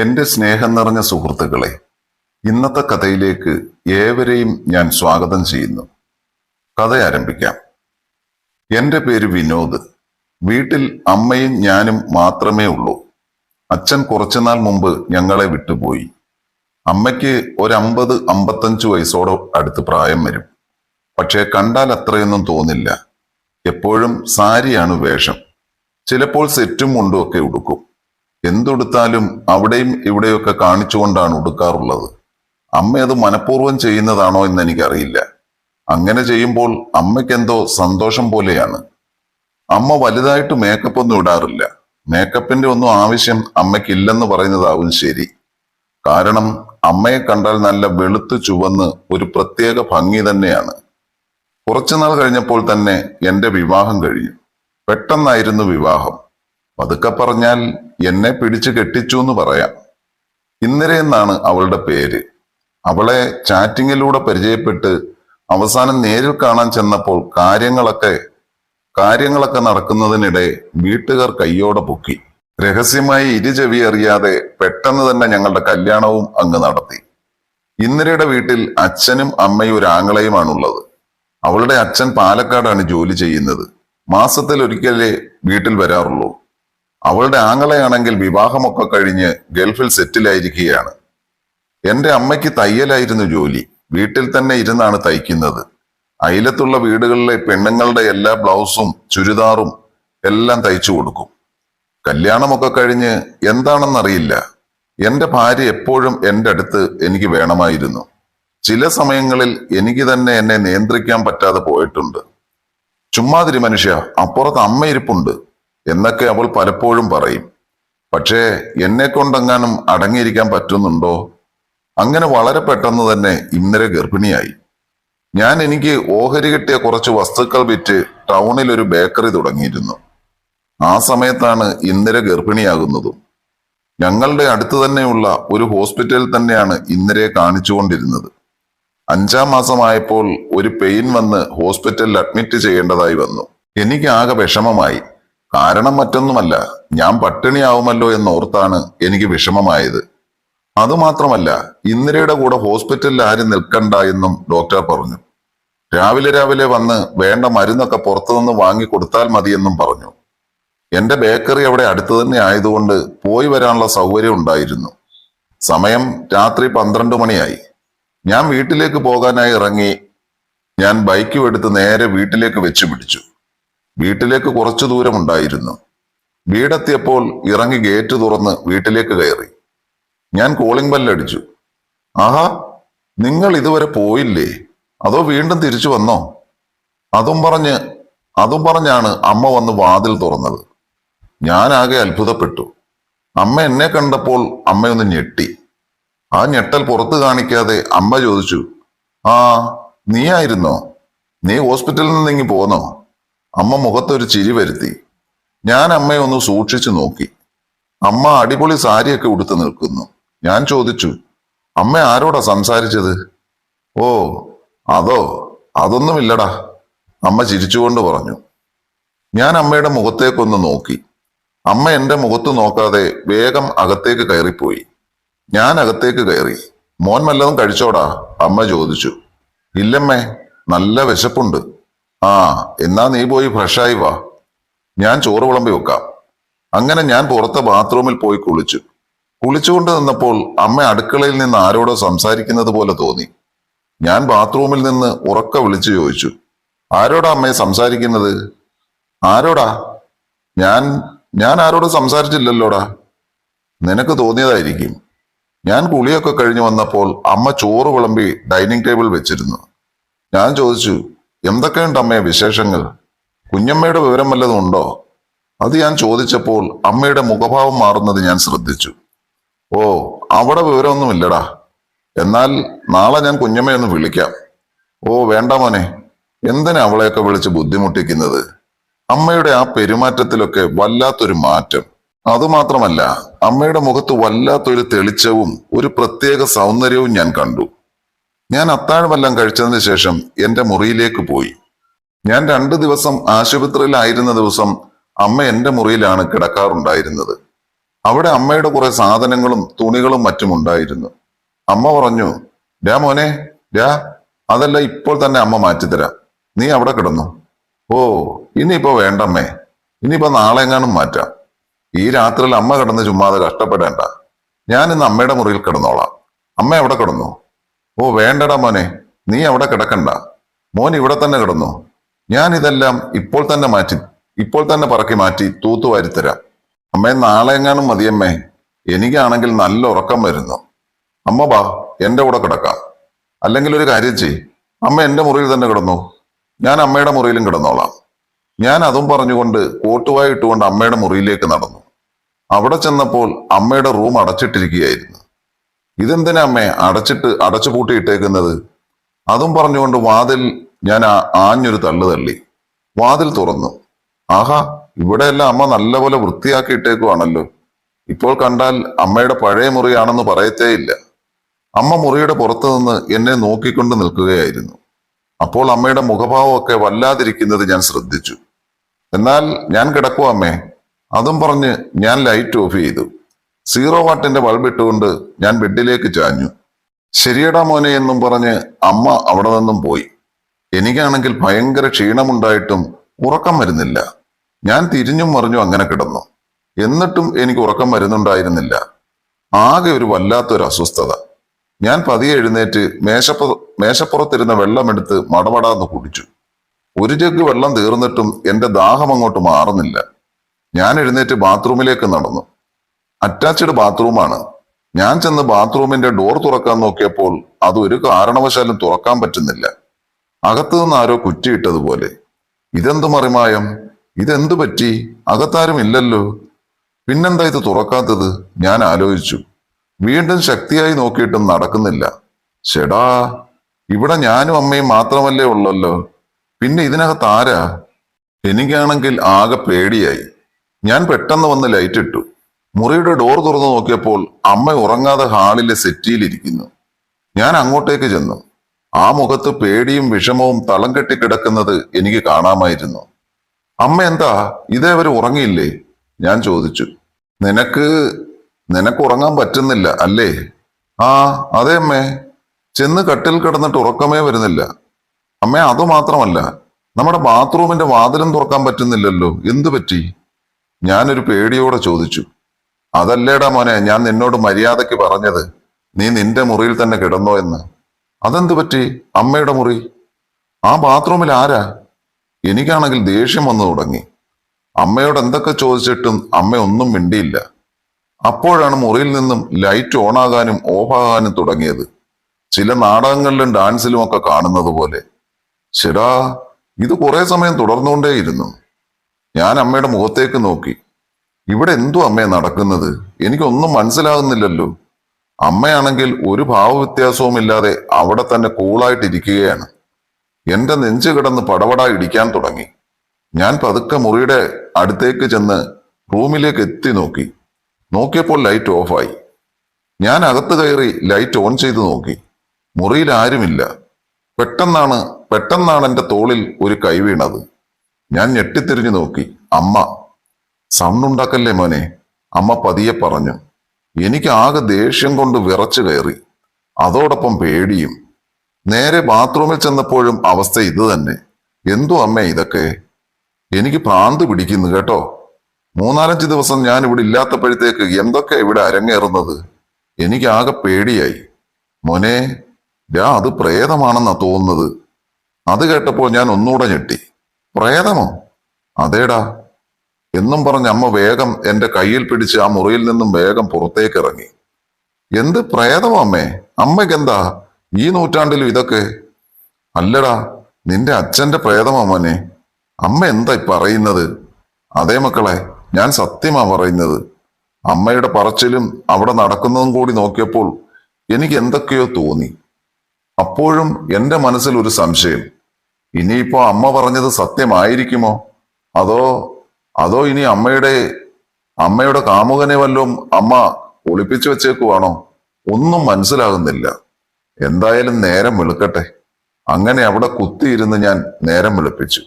എന്റെ സ്നേഹം നിറഞ്ഞ സുഹൃത്തുക്കളെ ഇന്നത്തെ കഥയിലേക്ക് ഏവരെയും ഞാൻ സ്വാഗതം ചെയ്യുന്നു. കഥ ആരംഭിക്കാം. എന്റെ പേര് വിനോദ്. വീട്ടിൽ അമ്മയും ഞാനും മാത്രമേ ഉള്ളൂ. അച്ഛൻ കുറച്ചുനാൾ മുമ്പ് ഞങ്ങളെ വിട്ടുപോയി. അമ്മയ്ക്ക് ഒരമ്പത് അമ്പത്തഞ്ച് വയസ്സോടെ അടുത്ത് പ്രായം വരും. പക്ഷേ കണ്ടാൽ അത്രയൊന്നും തോന്നില്ല. എപ്പോഴും സാരിയാണ് വേഷം. ചിലപ്പോൾ സെറ്റും മുണ്ടും ഒക്കെ ഉടുക്കും. എന്തുടുത്താലും അവിടെയും ഇവിടെയൊക്കെ കാണിച്ചുകൊണ്ടാണ് ഉടുക്കാറുള്ളത്. അമ്മ അത് മനഃപൂർവം ചെയ്യുന്നതാണോ എന്ന് എനിക്കറിയില്ല. അങ്ങനെ ചെയ്യുമ്പോൾ അമ്മയ്ക്കെന്തോ സന്തോഷം പോലെയാണ്. അമ്മ വലുതായിട്ട് മേക്കപ്പ് ഒന്നും ഇടാറില്ല. മേക്കപ്പിന്റെ ഒന്നും ആവശ്യം അമ്മയ്ക്കില്ലെന്ന് പറയുന്നതാവും ശരി. കാരണം അമ്മയെ കണ്ടാൽ നല്ല വെളുത്ത് ചുവന്ന് ഒരു പ്രത്യേക ഭംഗി തന്നെയാണ്. കുറച്ചുനാൾ കഴിഞ്ഞപ്പോൾ തന്നെ എന്റെ വിവാഹം കഴിഞ്ഞു. പെട്ടെന്നായിരുന്നു വിവാഹം. പതുക്കെ പറഞ്ഞാൽ എന്നെ പിടിച്ചു കെട്ടിച്ചു എന്ന് പറയാം. ഇന്ദിര എന്നാണ് അവളുടെ പേര്. അവളെ ചാറ്റിങ്ങിലൂടെ പരിചയപ്പെട്ട് അവസാനം നേരിൽ കാണാൻ ചെന്നപ്പോൾ കാര്യങ്ങളൊക്കെ കാര്യങ്ങളൊക്കെ നടക്കുന്നതിനിടെ വീട്ടുകാർ കയ്യോടെ പൊക്കി. രഹസ്യമായി ഇരുചെവി അറിയാതെ പെട്ടെന്ന് തന്നെ ഞങ്ങളുടെ കല്യാണവും അങ്ങ് നടത്തി. ഇന്ദിരയുടെ വീട്ടിൽ അച്ഛനും അമ്മയും ഒരു ആങ്ങളയുമാണുള്ളത്. അവളുടെ അച്ഛൻ പാലക്കാടാണ് ജോലി ചെയ്യുന്നത്. മാസത്തിൽ ഒരിക്കലേ വീട്ടിൽ വരാറുള്ളൂ. അവളുടെ ആങ്ങളയാണെങ്കിൽ വിവാഹമൊക്കെ കഴിഞ്ഞ് ഗൾഫിൽ സെറ്റിലായിരിക്കുകയാണ്. എന്റെ അമ്മയ്ക്ക് തയ്യലായിരുന്നു ജോലി. വീട്ടിൽ തന്നെ ഇരുന്നാണ് തയ്ക്കുന്നത്. അയലത്തുള്ള വീടുകളിലെ പെണ്ണുങ്ങളുടെ എല്ലാ ബ്ലൗസും ചുരിദാറും എല്ലാം തയ്ച്ചു കൊടുക്കും. കല്യാണമൊക്കെ കഴിഞ്ഞ് എന്താണെന്നറിയില്ല. എന്റെ ഭാര്യ എപ്പോഴും എന്റെ അടുത്ത് എനിക്ക് വേണമായിരുന്നു. ചില സമയങ്ങളിൽ എനിക്ക് തന്നെ എന്നെ നിയന്ത്രിക്കാൻ പറ്റാതെ പോയിട്ടുണ്ട്. ചുമ്മാതിരി മനുഷ്യ അപ്പുറത്ത് അമ്മ ഇരിപ്പുണ്ട്. എന്നൊക്കെ അവൾ പലപ്പോഴും പറയും. പക്ഷേ എന്നെ കൊണ്ടെങ്ങാനും അടങ്ങിയിരിക്കാൻ പറ്റുന്നുണ്ടോ? അങ്ങനെ വളരെ പെട്ടെന്ന് തന്നെ ഇന്ദിര ഗർഭിണിയായി. ഞാൻ എനിക്ക് ഓഹരി കിട്ടിയ കുറച്ച് വസ്തുക്കൾ വിറ്റ് ടൗണിൽ ഒരു ബേക്കറി തുടങ്ങിയിരുന്നു. ആ സമയത്താണ് ഇന്ദിര ഗർഭിണിയാകുന്നതും. ഞങ്ങളുടെ അടുത്ത് തന്നെയുള്ള ഒരു ഹോസ്പിറ്റലിൽ തന്നെയാണ് ഇന്ദിരയെ കാണിച്ചുകൊണ്ടിരുന്നത്. അഞ്ചാം മാസമായപ്പോൾ ഒരു പെയിൻ വന്ന് ഹോസ്പിറ്റലിൽ അഡ്മിറ്റ് ചെയ്യേണ്ടതായി വന്നു. എനിക്ക് ആകെ വിഷമമായി. കാരണം മറ്റൊന്നുമല്ല ഞാൻ പട്ടിണിയാവുമല്ലോ എന്നോർത്താണ് എനിക്ക് വിഷമമായത്. അതുമാത്രമല്ല ഇന്ദിരയുടെ കൂടെ ഹോസ്പിറ്റലിൽ ആരും നിൽക്കണ്ട എന്നും ഡോക്ടർ പറഞ്ഞു. രാവിലെ രാവിലെ വന്ന് വേണ്ട മരുന്നൊക്കെ പുറത്തുനിന്ന് വാങ്ങി കൊടുത്താൽ മതിയെന്നും പറഞ്ഞു. എന്റെ ബേക്കറി അവിടെ അടുത്തു തന്നെ ആയതുകൊണ്ട് പോയി വരാനുള്ള സൗകര്യം ഉണ്ടായിരുന്നു. സമയം രാത്രി പന്ത്രണ്ട് മണിയായി. ഞാൻ വീട്ടിലേക്ക് പോകാനായി ഇറങ്ങി ഞാൻ ബൈക്ക് എടുത്ത് നേരെ വീട്ടിലേക്ക് വെച്ചു പിടിച്ചു വീട്ടിലേക്ക് കുറച്ചു ദൂരമുണ്ടായിരുന്നു വീടെത്തിയപ്പോൾ ഇറങ്ങി ഗേറ്റ് തുറന്ന് വീട്ടിലേക്ക് കയറി. ഞാൻ കോളിംഗ് ബെല്ലടിച്ചു ആഹാ നിങ്ങൾ ഇതുവരെ പോയില്ലേ? അതോ വീണ്ടും തിരിച്ചു വന്നോ? അതും പറഞ്ഞ് അതും പറഞ്ഞാണ് അമ്മ വന്ന് വാതിൽ തുറന്നത്. ഞാൻ ആകെ അത്ഭുതപ്പെട്ടു. അമ്മ എന്നെ കണ്ടപ്പോൾ അമ്മയൊന്ന് ഞെട്ടി. ആ ഞെട്ടൽ പുറത്തു കാണിക്കാതെ അമ്മ ചോദിച്ചു ആ നീ ആയിരുന്നോ നീ ഹോസ്പിറ്റലിൽ നിന്ന് ഇങ്ങി പോന്നോ? അമ്മ മുഖത്തൊരു ചിരി വരുത്തി. ഞാൻ അമ്മയെ ഒന്ന് സൂക്ഷിച്ചു നോക്കി. അമ്മ അടിപൊളി സാരിയൊക്കെ ഉടുത്തു നിൽക്കുന്നു. ഞാൻ ചോദിച്ചു അമ്മ ആരോടാ സംസാരിച്ചത്? ഓ അതോ അതൊന്നുമില്ലടാ അമ്മ ചിരിച്ചുകൊണ്ട് പറഞ്ഞു. ഞാൻ അമ്മയുടെ മുഖത്തേക്കൊന്ന് നോക്കി. അമ്മ എന്റെ മുഖത്ത് നോക്കാതെ വേഗം അകത്തേക്ക് കയറിപ്പോയി. ഞാൻ അകത്തേക്ക് കയറി. മോൻ വല്ലതും കഴിച്ചോടാ? അമ്മ ചോദിച്ചു. ഇല്ലമ്മേ നല്ല വിശപ്പുണ്ട്. ആ എന്നാ നീ പോയി ഫ്രഷായി വാ. ഞാൻ ചോറ് വിളമ്പി വെക്കാം. അങ്ങനെ ഞാൻ പുറത്തെ ബാത്റൂമിൽ പോയി കുളിച്ചു. കുളിച്ചുകൊണ്ട് നിന്നപ്പോൾ അമ്മ അടുക്കളയിൽ നിന്ന് ആരോടോ സംസാരിക്കുന്നത് പോലെ തോന്നി. ഞാൻ ബാത്റൂമിൽ നിന്ന് ഉറക്ക വിളിച്ചു ചോദിച്ചു. ആരോടാ അമ്മയെ സംസാരിക്കുന്നത്? ആരോടാ? ഞാൻ ഞാൻ ആരോടും സംസാരിച്ചില്ലല്ലോടാ. നിനക്ക് തോന്നിയതായിരിക്കും. ഞാൻ കുളിയൊക്കെ കഴിഞ്ഞു വന്നപ്പോൾ അമ്മ ചോറ് വിളമ്പി ഡൈനിങ് ടേബിൾ വെച്ചിരുന്നു. ഞാൻ ചോദിച്ചു എന്തൊക്കെയുണ്ട് അമ്മയെ വിശേഷങ്ങൾ? കുഞ്ഞമ്മയുടെ വിവരം വല്ലതും ഉണ്ടോ? അത് ഞാൻ ചോദിച്ചപ്പോൾ അമ്മയുടെ മുഖഭാവം മാറുന്നത് ഞാൻ ശ്രദ്ധിച്ചു. ഓ അവിടെ വിവരമൊന്നുമില്ലടാ. എന്നാൽ നാളെ ഞാൻ കുഞ്ഞമ്മയൊന്ന് വിളിക്കാം. ഓ വേണ്ട മോനെ. എന്തിനാ അവളെയൊക്കെ വിളിച്ച് ബുദ്ധിമുട്ടിക്കുന്നത്? അമ്മയുടെ ആ പെരുമാറ്റത്തിലൊക്കെ വല്ലാത്തൊരു മാറ്റം. അതുമാത്രമല്ല അമ്മയുടെ മുഖത്ത് വല്ലാത്തൊരു തെളിച്ചവും ഒരു പ്രത്യേക സൗന്ദര്യവും ഞാൻ കണ്ടു. ഞാൻ അത്താഴമെല്ലാം കഴിച്ചതിന് ശേഷം എന്റെ മുറിയിലേക്ക് പോയി. ഞാൻ രണ്ടു ദിവസം ആശുപത്രിയിലായിരുന്ന ദിവസം അമ്മ എന്റെ മുറിയിലാണ് കിടക്കാറുണ്ടായിരുന്നത്. അവിടെ അമ്മയുടെ കുറെ സാധനങ്ങളും തുണികളും മറ്റും ഉണ്ടായിരുന്നു. അമ്മ പറഞ്ഞു രാ മോനെ രാ അതല്ല ഇപ്പോൾ തന്നെ അമ്മ മാറ്റിത്തരാം. നീ അവിടെ കിടന്നു. ഓ ഇനിയിപ്പോ വേണ്ടമ്മേ. ഇനിയിപ്പോ നാളെ എങ്ങാനും മാറ്റാം. ഈ രാത്രിയിൽ അമ്മ കിടന്ന് ചുമ്മാതെ കഷ്ടപ്പെടേണ്ട. ഞാൻ ഇന്ന് അമ്മയുടെ മുറിയിൽ കിടന്നോളാം. അമ്മ എവിടെ കിടന്നു? ഓ വേണ്ടടാ മോനെ. നീ അവിടെ കിടക്കണ്ട. മോൻ ഇവിടെ തന്നെ കിടന്നു. ഞാൻ ഇതെല്ലാം ഇപ്പോൾ തന്നെ മാറ്റി ഇപ്പോൾ തന്നെ പറക്കി മാറ്റി തൂത്തു വാരിത്തരാം അമ്മേ നാളെ എങ്ങാനും മതിയമ്മേ. എനിക്കാണെങ്കിൽ നല്ല ഉറക്കം വരുന്നു. അമ്മ ബാ എന്റെ കൂടെ കിടക്കാം. അല്ലെങ്കിൽ ഒരു കാര്യം ചെയ് അമ്മ എന്റെ മുറിയിൽ തന്നെ കിടന്നു. ഞാൻ അമ്മയുടെ മുറിയിലും കിടന്നോളാം. ഞാൻ അതും പറഞ്ഞുകൊണ്ട് കോട്ടുവായിട്ടുകൊണ്ട് അമ്മയുടെ മുറിയിലേക്ക് നടന്നു. അവിടെ ചെന്നപ്പോൾ അമ്മയുടെ റൂം അടച്ചിട്ടിരിക്കുകയായിരുന്നു. ഇതെന്തിനാ അമ്മേ അടച്ചിട്ട് അടച്ചു പൂട്ടിയിട്ടേക്കുന്നത് അതും പറഞ്ഞുകൊണ്ട് വാതിൽ ഞാൻ ആഞ്ഞൊരു തള്ളു തള്ളി. വാതിൽ തുറന്നു. ആഹാ ഇവിടെയെല്ലാം അമ്മ നല്ലപോലെ വൃത്തിയാക്കി ഇട്ടേക്കുവാണല്ലോ. ഇപ്പോൾ കണ്ടാൽ അമ്മയുടെ പഴയ മുറിയാണെന്ന് പറയത്തേയില്ല. അമ്മ മുറിയുടെ പുറത്തു നിന്ന് എന്നെ നോക്കിക്കൊണ്ട് നിൽക്കുകയായിരുന്നു. അപ്പോൾ അമ്മയുടെ മുഖഭാവമൊക്കെ വല്ലാതിരിക്കുന്നത് ഞാൻ ശ്രദ്ധിച്ചു. എന്നാൽ ഞാൻ കിടക്കുവാ അമ്മേ. അതും പറഞ്ഞ് ഞാൻ ലൈറ്റ് ഓഫ് ചെയ്തു. സീറോ വാട്ടിന്റെ ബൾബ് ഇട്ടുകൊണ്ട് ഞാൻ ബെഡിലേക്ക് ചാഞ്ഞു. ശരിയടാ മോനെ എന്നും പറഞ്ഞ് അമ്മ അവിടെ നിന്നും പോയി. എനിക്കാണെങ്കിൽ ഭയങ്കര ക്ഷീണമുണ്ടായിട്ടും ഉറക്കം വരുന്നില്ല. ഞാൻ തിരിഞ്ഞും മറിഞ്ഞും അങ്ങനെ കിടന്നു. എന്നിട്ടും എനിക്ക് ഉറക്കം വരുന്നുണ്ടായിരുന്നില്ല. ആകെ ഒരു വല്ലാത്തൊരു അസ്വസ്ഥത. ഞാൻ പതിയെ എഴുന്നേറ്റ് മേശപ്പു മേശപ്പുറത്തിരുന്ന വെള്ളമെടുത്ത് മടമടാന്ന് കുടിച്ചു. ഒരു ജഗ് വെള്ളം തീർന്നിട്ടും എന്റെ ദാഹം അങ്ങോട്ട് മാറുന്നില്ല. ഞാൻ എഴുന്നേറ്റ് ബാത്റൂമിലേക്ക് നടന്നു. അറ്റാച്ച്ഡ് ബാത്റൂമാണ് ഞാൻ ചെന്ന് ബാത്റൂമിന്റെ ഡോർ തുറക്കാൻ നോക്കിയപ്പോൾ അത് ഒരു കാരണവശാലും തുറക്കാൻ പറ്റുന്നില്ല. അകത്തു നിന്ന് ആരോ കുറ്റിയിട്ടതുപോലെ ഇതെന്തു മറിമായം? ഇതെന്തു പറ്റി? അകത്താരും ഇല്ലല്ലോ. പിന്നെന്താ ഇത് തുറക്കാത്തത്? ഞാൻ ആലോചിച്ചു. വീണ്ടും ശക്തിയായി നോക്കിയിട്ടും നടക്കുന്നില്ല. ചേടാ ഇവിടെ ഞാനും അമ്മയും മാത്രമല്ലേ ഉള്ളല്ലോ. പിന്നെ ഇതിനകത്ത് ആരാ? എനിക്കാണെങ്കിൽ ആകെ പേടിയായി. ഞാൻ പെട്ടെന്ന് വന്ന് ലൈറ്റ് ഇട്ടു. മുറിയുടെ ഡോർ തുറന്നു നോക്കിയപ്പോൾ അമ്മ ഉറങ്ങാതെ ഹാളിലെ സെറ്റിയിലിരിക്കുന്നു. ഞാൻ അങ്ങോട്ടേക്ക് ചെന്നു. ആ മുഖത്ത് പേടിയും വിഷമവും തളം കെട്ടി കിടക്കുന്നത് എനിക്ക് കാണാമായിരുന്നു. അമ്മ എന്താ? ഇതേ അവർ ഉറങ്ങിയില്ലേ? ഞാൻ ചോദിച്ചു. നിനക്ക് നിനക്ക് ഉറങ്ങാൻ പറ്റുന്നില്ല അല്ലേ? ആ അതെ അമ്മേ. ചെന്ന് കട്ടിൽ കിടന്നിട്ട് ഉറക്കമേ വരുന്നില്ല. അമ്മേ അത് മാത്രമല്ല. നമ്മുടെ ബാത്റൂമിന്റെ വാതിലും തുറക്കാൻ പറ്റുന്നില്ലല്ലോ. എന്തു പറ്റി? ഞാനൊരു പേടിയോടെ ചോദിച്ചു. അതല്ലേടാ മോനെ ഞാൻ നിന്നോട് മര്യാദയ്ക്ക് പറഞ്ഞത് നീ നിന്റെ മുറിയിൽ തന്നെ കിടന്നോ എന്ന്. അതെന്തു പറ്റി? അമ്മയുടെ മുറി? ആ ബാത്റൂമിൽ ആരാ? എനിക്കാണെങ്കിൽ ദേഷ്യം വന്നു തുടങ്ങി. അമ്മയോട് എന്തൊക്കെ ചോദിച്ചിട്ടും അമ്മ ഒന്നും മിണ്ടിയില്ല. അപ്പോഴാണ് മുറിയിൽ നിന്നും ലൈറ്റ് ഓണാകാനും ഓഫാകാനും തുടങ്ങിയത്. ചില നാടകങ്ങളിലും ഡാൻസിലും ഒക്കെ കാണുന്നത് പോലെ. ശരാ ഇത് കുറെ സമയം തുടർന്നുകൊണ്ടേയിരുന്നു. ഞാൻ അമ്മയുടെ മുഖത്തേക്ക് നോക്കി. ഇവിടെ എന്തോ അമ്മേ നടക്കുന്നത്? എനിക്കൊന്നും മനസ്സിലാകുന്നില്ലല്ലോ. അമ്മയാണെങ്കിൽ ഒരു ഭാവവ്യത്യാസവും ഇല്ലാതെ അവിടെ തന്നെ കൂളായിട്ടിരിക്കുകയാണ്. എന്റെ നെഞ്ച് കിടന്ന് പടപടാ ഇടിക്കാൻ തുടങ്ങി. ഞാൻ പതുക്കെ മുറിയുടെ അടുത്തേക്ക് ചെന്ന് റൂമിലേക്ക് എത്തി നോക്കി. നോക്കിയപ്പോൾ ലൈറ്റ് ഓഫായി. ഞാൻ അകത്ത് കയറി ലൈറ്റ് ഓൺ ചെയ്ത് നോക്കി. മുറിയിൽ ആരുമില്ല. പെട്ടെന്നാണ് പെട്ടെന്നാണ് എന്റെ തോളിൽ ഒരു കൈ വീണത്. ഞാൻ ഞെട്ടിത്തിരിഞ്ഞു നോക്കി. അമ്മ സൗണ്ട് മോനെ? അമ്മ പതിയെ പറഞ്ഞു എനിക്ക് ആകെ ദേഷ്യം കൊണ്ട് വിറച്ചു കയറി. അതോടൊപ്പം പേടിയും. നേരെ ബാത്റൂമിൽ ചെന്നപ്പോഴും അവസ്ഥ ഇത് തന്നെ. എന്തോ അമ്മേ ഇതൊക്കെ? എനിക്ക് പ്രാന്ത് പിടിക്കുന്നു കേട്ടോ. മൂന്നാലഞ്ച് ദിവസം ഞാൻ ഇവിടെ ഇല്ലാത്തപ്പോഴത്തേക്ക് എന്തൊക്കെ ഇവിടെ അരങ്ങേറുന്നത്? എനിക്ക് ആകെ പേടിയായി. മോനെ രാ അത് പ്രേതമാണെന്നാ തോന്നുന്നത്. അത് കേട്ടപ്പോൾ ഞാൻ ഒന്നുകൂടെ ഞെട്ടി. പ്രേതമോ? അതേടാ എന്നും പറഞ്ഞ് അമ്മ വേഗം എന്റെ കയ്യിൽ പിടിച്ച് ആ മുറിയിൽ നിന്നും വേഗം പുറത്തേക്ക് ഇറങ്ങി എന്ത് പ്രേതമോ അമ്മേ? എന്താ ഈ നൂറ്റാണ്ടിലും ഇതൊക്കെ? അല്ലടാ നിന്റെ അച്ഛന്റെ പ്രേതമോ അമ്മ എന്താ പറയുന്നത്? അതേ മക്കളെ ഞാൻ സത്യമാ പറയുന്നത്. അമ്മയുടെ പറച്ചിലും അവിടെ നടക്കുന്നതും കൂടി നോക്കിയപ്പോൾ എനിക്ക് എന്തൊക്കെയോ തോന്നി. അപ്പോഴും എന്റെ മനസ്സിൽ ഒരു സംശയം. ഇനിയിപ്പോ അമ്മ പറഞ്ഞത് സത്യമായിരിക്കുമോ? അതോ അതോ ഇനി അമ്മയുടെ അമ്മയുടെ കാമുകനെ വല്ലതും അമ്മ ഒളിപ്പിച്ചു വെച്ചേക്കുവാണോ? ഒന്നും മനസ്സിലാകുന്നില്ല. എന്തായാലും നേരം വെളുക്കട്ടെ. അങ്ങനെ അവിടെ കുത്തിയിരുന്ന് ഞാൻ നേരം വെളുപ്പിച്ചു.